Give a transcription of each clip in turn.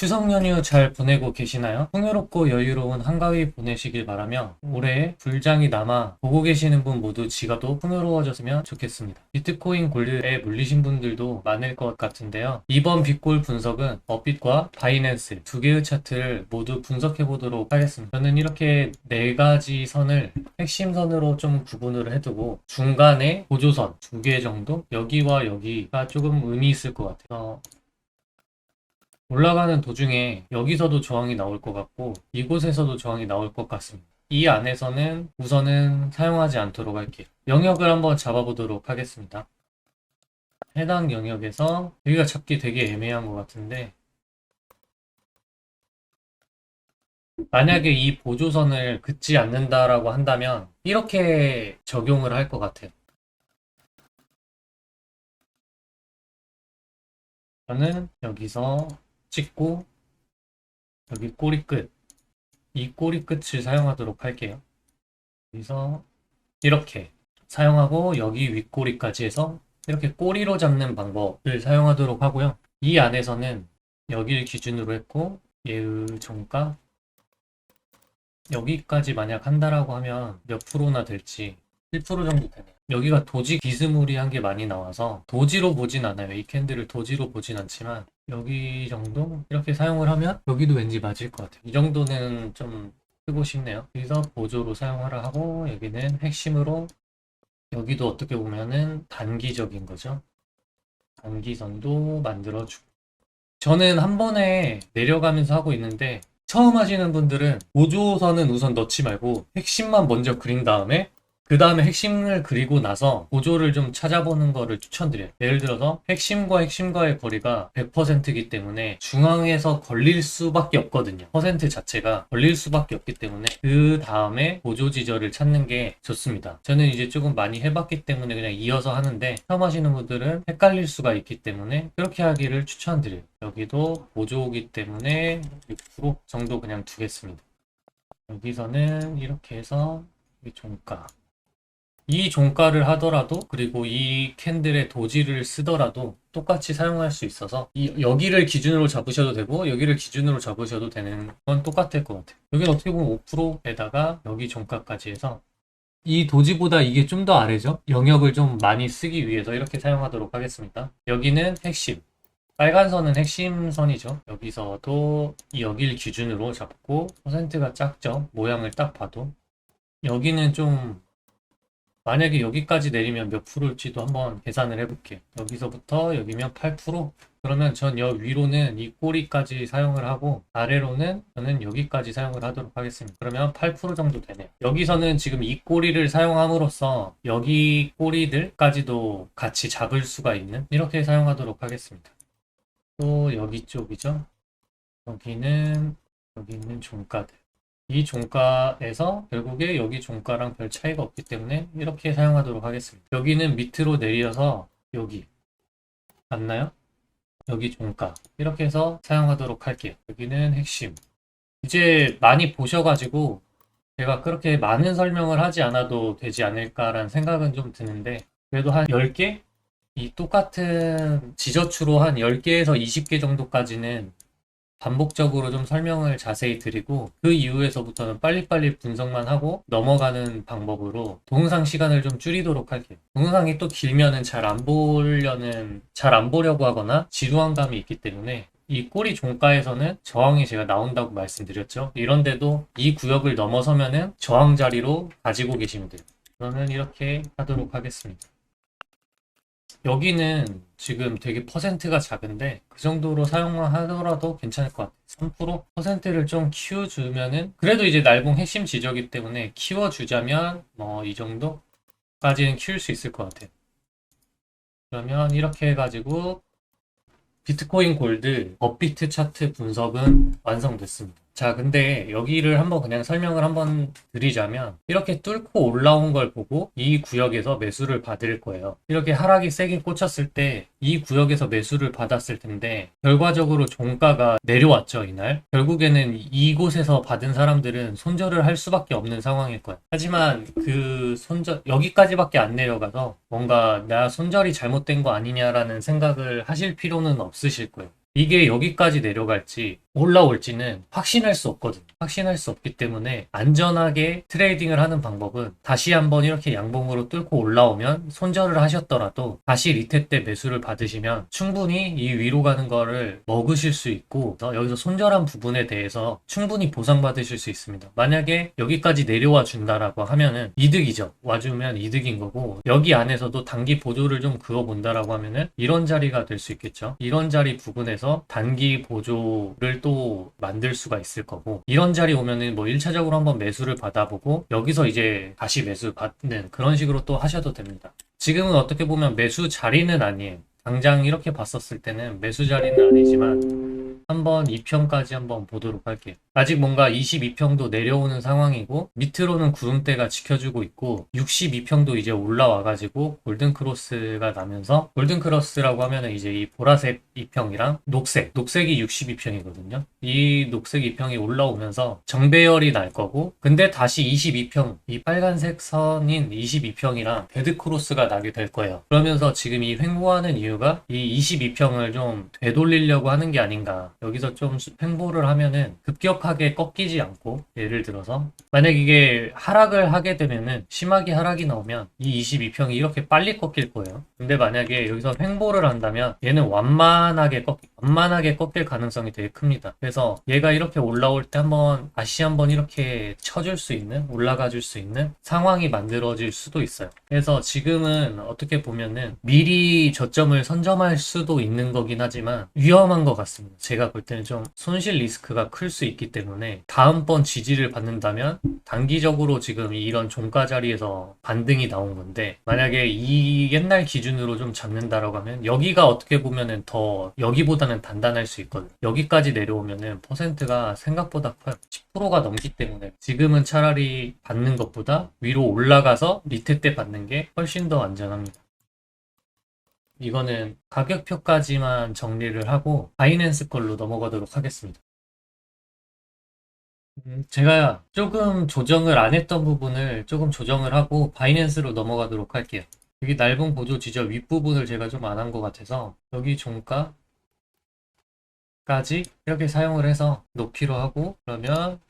추석 연휴 잘 보내고 계시나요? 풍요롭고 여유로운 한가위 보내시길 바라며 올해 불장이 남아 보고 계시는 분 모두 지가도 풍요로워졌으면 좋겠습니다. 비트코인 골드에 물리신 분들도 많을 것 같은데요. 이번 빅골 분석은 업빗과 바이낸스 두 개의 차트를 모두 분석해 보도록 하겠습니다. 저는 이렇게 네 가지 선을 핵심 선으로 좀 구분을 해두고 중간에 보조선 두 개 정도 여기와 여기가 조금 의미 있을 것 같아요. 올라가는 도중에 여기서도 저항이 나올 것 같고 이곳에서도 저항이 나올 것 같습니다. 이 안에서는 우선은 사용하지 않도록 할게요. 영역을 한번 잡아보도록 하겠습니다. 해당 영역에서 여기가 잡기 되게 애매한 것 같은데 만약에 이 보조선을 긋지 않는다라고 한다면 이렇게 적용을 할 것 같아요. 저는 여기서 찍고 여기 꼬리 끝, 이 꼬리 끝을 사용하도록 할게요. 여기서 이렇게 사용하고 여기 윗꼬리까지 해서 이렇게 꼬리로 잡는 방법을 사용하도록 하고요. 이 안에서는 여기를 기준으로 했고 얘의 정가 여기까지 만약 한다라고 하면 몇 프로나 될지 1% 정도 되네요. 여기가 도지 비스무리한 게 많이 나와서 도지로 보진 않아요. 이 캔들을 도지로 보진 않지만 여기 정도 이렇게 사용을 하면 여기도 왠지 맞을 것 같아요. 이 정도는 좀 쓰고 싶네요. 여기서 보조로 사용하라 하고 여기는 핵심으로 여기도 어떻게 보면은 단기적인 거죠. 단기선도 만들어주고 저는 한 번에 내려가면서 하고 있는데 처음 하시는 분들은 보조선은 우선 넣지 말고 핵심만 먼저 그린 다음에 그 다음에 핵심을 그리고 나서 보조를 좀 찾아보는 거를 추천드려요. 예를 들어서 핵심과 핵심과의 거리가 100%이기 때문에 중앙에서 걸릴 수밖에 없거든요. 퍼센트 자체가 걸릴 수밖에 없기 때문에 그 다음에 보조 지절을 찾는 게 좋습니다. 저는 이제 조금 많이 해봤기 때문에 그냥 이어서 하는데 처음 하시는 분들은 헷갈릴 수가 있기 때문에 그렇게 하기를 추천드려요. 여기도 보조이기 때문에 6% 정도 그냥 두겠습니다. 여기서는 이렇게 해서 이 종가 이 종가를 하더라도 그리고 이 캔들의 도지를 쓰더라도 똑같이 사용할 수 있어서 이 여기를 기준으로 잡으셔도 되고 여기를 기준으로 잡으셔도 되는 건 똑같을 것 같아요. 여기는 어떻게 보면 5%에다가 여기 종가까지 해서 이 도지보다 이게 좀 더 아래죠? 영역을 좀 많이 쓰기 위해서 이렇게 사용하도록 하겠습니다. 여기는 핵심. 빨간 선은 핵심 선이죠. 여기서도 이 여기를 기준으로 잡고 퍼센트가 작죠. 모양을 딱 봐도. 여기는 좀 만약에 여기까지 내리면 몇 프로일지도 한번 계산을 해볼게요. 여기서부터 여기면 8%? 그러면 전 여 위로는 이 꼬리까지 사용을 하고 아래로는 저는 여기까지 사용을 하도록 하겠습니다. 그러면 8% 정도 되네요. 여기서는 지금 이 꼬리를 사용함으로써 여기 꼬리들까지도 같이 잡을 수가 있는 이렇게 사용하도록 하겠습니다. 또 여기 쪽이죠. 여기는 여기 있는 종가들. 이 종가에서 결국에 여기 종가랑 별 차이가 없기 때문에 이렇게 사용하도록 하겠습니다. 여기는 밑으로 내려서 여기 맞나요? 여기 종가 이렇게 해서 사용하도록 할게요. 여기는 핵심. 이제 많이 보셔가지고 제가 그렇게 많은 설명을 하지 않아도 되지 않을까라는 생각은 좀 드는데 그래도 한 10개? 이 똑같은 지저추로 한 10개에서 20개 정도까지는 반복적으로 좀 설명을 자세히 드리고 그 이후에서부터는 빨리빨리 분석만 하고 넘어가는 방법으로 동영상 시간을 좀 줄이도록 할게요. 동영상이 또 길면은 잘 안 보려는 잘 안 보려고 하거나 지루한 감이 있기 때문에 이 꼬리 종가에서는 저항이 제가 나온다고 말씀드렸죠. 이런데도 이 구역을 넘어서면은 저항 자리로 가지고 계시면 돼요. 저는 이렇게 하도록 하겠습니다. 여기는 지금 되게 퍼센트가 작은데 그 정도로 사용만 하더라도 괜찮을 것 같아요. 3% 퍼센트를 좀 키워주면은 그래도 이제 날봉 핵심 지적이기 때문에 키워주자면 뭐 이 정도까지는 키울 수 있을 것 같아요. 그러면 이렇게 해가지고 비트코인 골드 업비트 차트 분석은 완성됐습니다. 자, 근데 여기를 한번 그냥 설명을 한번 드리자면 이렇게 뚫고 올라온 걸 보고 이 구역에서 매수를 받을 거예요. 이렇게 하락이 세게 꽂혔을 때 이 구역에서 매수를 받았을 텐데 결과적으로 종가가 내려왔죠, 이날. 결국에는 이곳에서 받은 사람들은 손절을 할 수밖에 없는 상황일 거예요. 하지만 그 손절 여기까지밖에 안 내려가서 뭔가 나 손절이 잘못된 거 아니냐라는 생각을 하실 필요는 없으실 거예요. 이게 여기까지 내려갈지 올라올지는 확신할 수 없거든요. 확신할 수 없기 때문에 안전하게 트레이딩을 하는 방법은 다시 한번 이렇게 양봉으로 뚫고 올라오면 손절을 하셨더라도 다시 리테 때 매수를 받으시면 충분히 이 위로 가는 거를 먹으실 수 있고 여기서 손절한 부분에 대해서 충분히 보상받으실 수 있습니다. 만약에 여기까지 내려와 준다라고 하면은 이득이죠. 와주면 이득인 거고 여기 안에서도 단기 보조를 좀 그어본다라고 하면은 이런 자리가 될 수 있겠죠. 이런 자리 부분에서 단기 보조를 또 만들 수가 있을 거고 이런 자리 오면은 뭐 1차적으로 한번 매수를 받아보고 여기서 이제 다시 매수 받는 그런 식으로 또 하셔도 됩니다. 지금은 어떻게 보면 매수 자리는 아니에요. 당장 이렇게 봤었을 때는 매수 자리는 아니지만 한번 2평까지 한번 보도록 할게요. 아직 뭔가 22평도 내려오는 상황이고 밑으로는 구름대가 지켜주고 있고 62평도 이제 올라와가지고 골든크로스가 나면서 골든크로스라고 하면은 이제 이 보라색 2평이랑 녹색 녹색이 62평이거든요. 이 녹색 2평이 올라오면서 정배열이 날 거고 근데 다시 22평 이 빨간색 선인 22평이랑 데드크로스가 나게 될 거예요. 그러면서 지금 이 횡보하는 이유가 이 22평을 좀 되돌리려고 하는 게 아닌가. 여기서 좀 횡보를 하면은 급격 급격하게 꺾이지 않고 예를 들어서 만약 이게 하락을 하게 되면은 심하게 하락이 나오면 이 22평이 이렇게 빨리 꺾일 거예요. 근데 만약에 여기서 횡보를 한다면 얘는 완만하게 꺾 완만하게 꺾일 가능성이 되게 큽니다. 그래서 얘가 이렇게 올라올 때 한번 다시 한번 이렇게 쳐줄 수 있는 올라가 줄 수 있는 상황이 만들어질 수도 있어요. 그래서 지금은 어떻게 보면은 미리 저점을 선점할 수도 있는 거긴 하지만 위험한 것 같습니다. 제가 볼 때는 좀 손실 리스크가 클 수 때문에 다음번 지지를 받는다면 단기적으로 지금 이런 종가 자리에서 반등이 나온 건데 만약에 이 옛날 기준으로 좀 잡는다라고 하면 여기가 어떻게 보면은 더 여기보다는 단단할 수 있거든요. 여기까지 내려오면은 퍼센트가 생각보다 커요. 10%가 넘기 때문에 지금은 차라리 받는 것보다 위로 올라가서 리테 때 받는 게 훨씬 더 안전합니다. 이거는 가격표까지만 정리를 하고 바이낸스 걸로 넘어가도록 하겠습니다. 음, 제가 조금 조정을 안 했던 부분을 조금 조정을 하고 바이낸스로 넘어가도록 할게요. 여기 넓은 보조 지저 윗부분을 제가 좀 안 한 것 같아서 여기 종가까지 이렇게 사용을 해서 놓기로 하고 그러면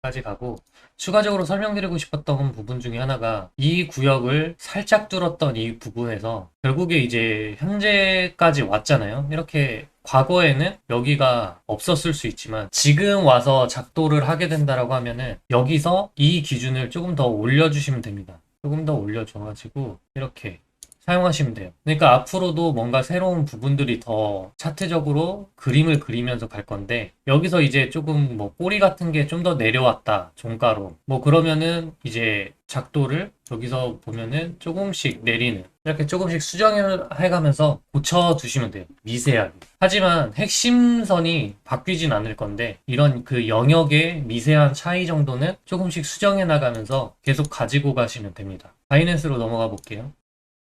까지 가고 추가적으로 설명드리고 싶었던 부분 중에 하나가 이 구역을 살짝 뚫었던 이 부분에서 결국에 이제 현재까지 왔잖아요. 이렇게 과거에는 여기가 없었을 수 있지만 지금 와서 작도를 하게 된다라고 하면은 여기서 이 기준을 조금 더 올려주시면 됩니다. 조금 더 올려줘가지고 이렇게 사용하시면 돼요. 그러니까 앞으로도 뭔가 새로운 부분들이 더 차트적으로 그림을 그리면서 갈 건데 여기서 이제 조금 뭐 꼬리 같은 게 좀 더 내려왔다 종가로. 뭐 그러면은 이제 작도를 여기서 보면은 조금씩 내리는 이렇게 조금씩 수정을 해가면서 고쳐주시면 돼요. 미세하게. 하지만 핵심선이 바뀌진 않을 건데 이런 그 영역의 미세한 차이 정도는 조금씩 수정해 나가면서 계속 가지고 가시면 됩니다. 바이낸스로 넘어가 볼게요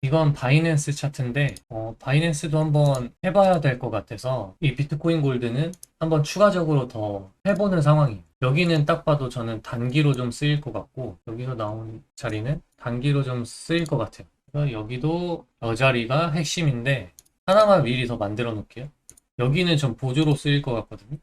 이건 바이낸스 차트인데 어, 바이낸스도 한번 해봐야 될 것 같아서 이 비트코인 골드는 한번 추가적으로 더 해보는 상황이에요. 여기는 딱 봐도 저는 단기로 좀 쓰일 것 같고 여기서 나온 자리는 단기로 좀 쓰일 것 같아요. 여기도 여 자리가 핵심인데 하나만 미리 더 만들어 놓을게요. 여기는 좀 보조로 쓰일 것 같거든요.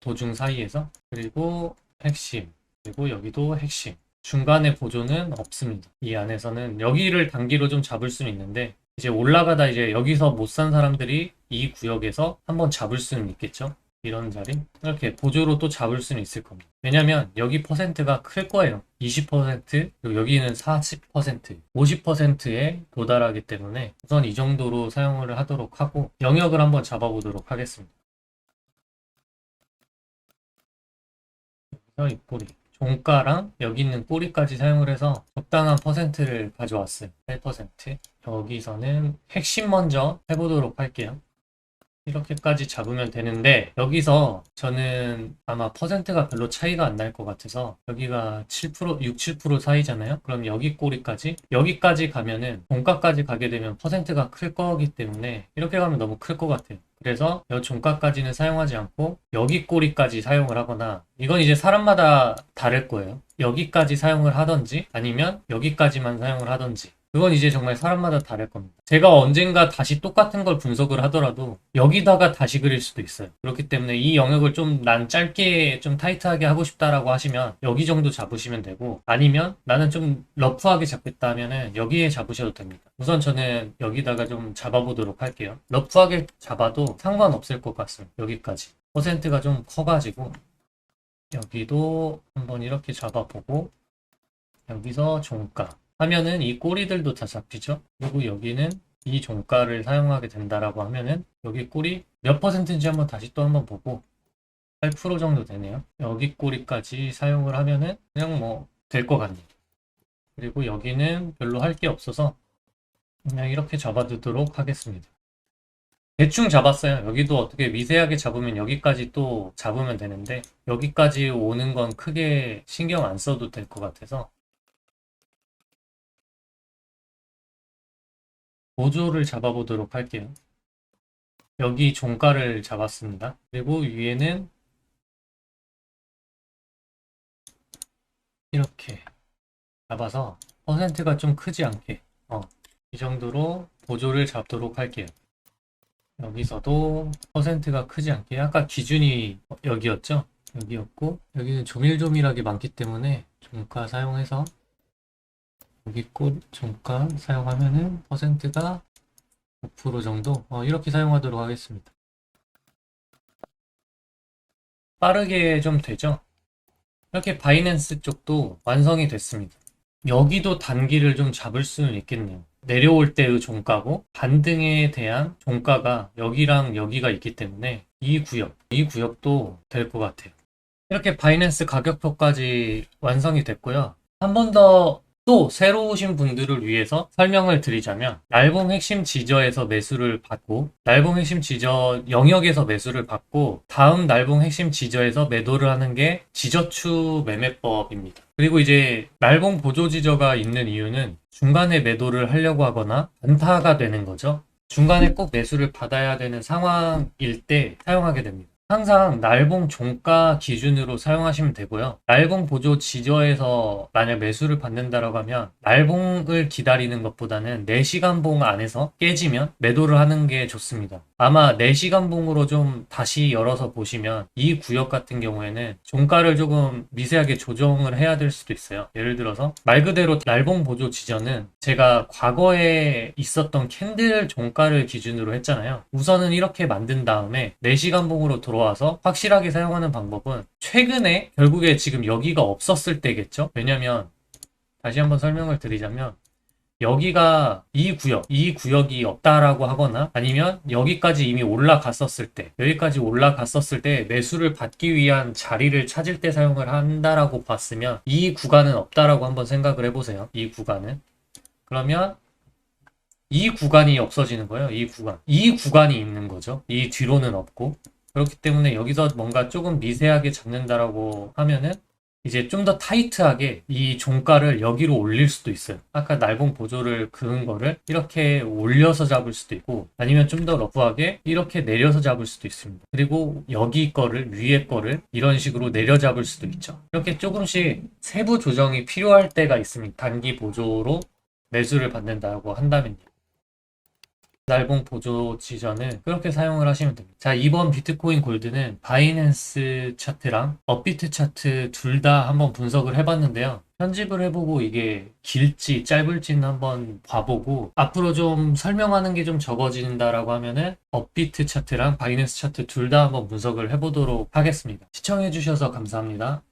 도중 사이에서 그리고 핵심 그리고 여기도 핵심 중간에 보조는 없습니다. 이 안에서는 여기를 단기로 좀 잡을 수는 있는데 이제 올라가다 이제 여기서 못 산 사람들이 이 구역에서 한번 잡을 수는 있겠죠. 이런 자리 이렇게 보조로 또 잡을 수는 있을 겁니다. 왜냐면 여기 퍼센트가 클 거예요. 20% 그리고 여기는 40% 50%에 도달하기 때문에 우선 이 정도로 사용을 하도록 하고 영역을 한번 잡아보도록 하겠습니다. 여기서 입꼬리 종가랑 여기 있는 꼬리까지 사용을 해서 적당한 퍼센트를 가져왔어요. 8% 여기서는 핵심 먼저 해보도록 할게요. 이렇게까지 잡으면 되는데 여기서 저는 아마 퍼센트가 별로 차이가 안 날 것 같아서 여기가 7% 6, 7% 사이잖아요 그럼 여기 꼬리까지 여기까지 가면은 종가까지 가게 되면 퍼센트가 클 거기 때문에 이렇게 가면 너무 클 것 같아요 그래서 여 종가까지는 사용하지 않고 여기 꼬리까지 사용을 하거나 이건 이제 사람마다 다를 거예요. 여기까지 사용을 하던지 아니면 여기까지만 사용을 하던지 그건 이제 정말 사람마다 다를 겁니다. 제가 언젠가 다시 똑같은 걸 분석을 하더라도 여기다가 다시 그릴 수도 있어요. 그렇기 때문에 이 영역을 좀 난 짧게 좀 타이트하게 하고 싶다라고 하시면 여기 정도 잡으시면 되고 아니면 나는 좀 러프하게 잡겠다 하면은 여기에 잡으셔도 됩니다. 우선 저는 여기다가 좀 잡아보도록 할게요. 러프하게 잡아도 상관없을 것 같습니다. 여기까지. 퍼센트가 좀 커가지고 여기도 한번 이렇게 잡아보고 여기서 종가 하면은 이 꼬리들도 다 잡히죠. 그리고 여기는 이 종가를 사용하게 된다라고 하면은 여기 꼬리 몇 퍼센트인지 한번 다시 또 한번 보고 8% 정도 되네요. 여기 꼬리까지 사용을 하면은 그냥 뭐 될 것 같네요. 그리고 여기는 별로 할 게 없어서 그냥 이렇게 잡아두도록 하겠습니다. 대충 잡았어요. 여기도 어떻게 미세하게 잡으면 여기까지 또 잡으면 되는데 여기까지 오는 건 크게 신경 안 써도 될 것 같아서 보조를 잡아보도록 할게요. 여기 종가를 잡았습니다. 그리고 위에는 이렇게 잡아서 퍼센트가 좀 크지 않게 어, 이 정도로 보조를 잡도록 할게요. 여기서도 퍼센트가 크지 않게 아까 기준이 여기였죠? 여기였고 여기는 조밀조밀하게 많기 때문에 종가 사용해서 여기 꽃 종가 사용하면은 퍼센트가 5% 정도 어, 이렇게 사용하도록 하겠습니다. 빠르게 좀 되죠? 이렇게 바이낸스 쪽도 완성이 됐습니다. 여기도 단기를 좀 잡을 수는 있겠네요. 내려올 때의 종가고 반등에 대한 종가가 여기랑 여기가 있기 때문에 이 구역, 이 구역도 될 것 같아요. 이렇게 바이낸스 가격표까지 완성이 됐고요. 한 번 더 또 새로 오신 분들을 위해서 설명을 드리자면 날봉 핵심 지저에서 매수를 받고 날봉 핵심 지저 영역에서 매수를 받고 다음 날봉 핵심 지저에서 매도를 하는 게 지저추 매매법입니다. 그리고 이제 날봉 보조 지저가 있는 이유는 중간에 매도를 하려고 하거나 단타가 되는 거죠. 중간에 꼭 매수를 받아야 되는 상황일 때 사용하게 됩니다. 항상 날봉 종가 기준으로 사용하시면 되고요. 날봉 보조 지저에서 만약 매수를 받는다라고 하면 날봉을 기다리는 것보다는 4시간 봉 안에서 깨지면 매도를 하는 게 좋습니다. 아마 4시간 봉으로 좀 다시 열어서 보시면 이 구역 같은 경우에는 종가를 조금 미세하게 조정을 해야 될 수도 있어요. 예를 들어서 말 그대로 날봉 보조 지저는 제가 과거에 있었던 캔들 종가를 기준으로 했잖아요. 우선은 이렇게 만든 다음에 4시간 봉으로 들어 와서 확실하게 사용하는 방법은 최근에 결국에 지금 여기가 없었을 때겠죠. 왜냐면 다시 한번 설명을 드리자면 여기가 이 구역, 이 구역이 없다라고 하거나 아니면 여기까지 이미 올라갔었을 때, 여기까지 올라갔었을 때 매수를 받기 위한 자리를 찾을 때 사용을 한다라고 봤으면 이 구간은 없다라고 한번 생각을 해보세요. 이 구간은. 그러면 이 구간이 없어지는 거예요. 이 구간. 이 구간이 있는 거죠. 이 뒤로는 없고. 그렇기 때문에 여기서 뭔가 조금 미세하게 잡는다라고 하면은 이제 좀 더 타이트하게 이 종가를 여기로 올릴 수도 있어요. 아까 날봉 보조를 그은 거를 이렇게 올려서 잡을 수도 있고 아니면 좀 더 러프하게 이렇게 내려서 잡을 수도 있습니다. 그리고 여기 거를 위에 거를 이런 식으로 내려 잡을 수도 있죠. 이렇게 조금씩 세부 조정이 필요할 때가 있습니다. 단기 보조로 매수를 받는다고 한다면요. 날봉 보조 지전을 그렇게 사용을 하시면 됩니다. 자, 이번 비트코인 골드는 바이낸스 차트랑 업비트 차트 둘 다 한번 분석을 해봤는데요. 편집을 해보고 이게 길지 짧을지는 한번 봐보고 앞으로 좀 설명하는 게 좀 적어진다라고 하면은 업비트 차트랑 바이낸스 차트 둘 다 한번 분석을 해보도록 하겠습니다. 시청해주셔서 감사합니다.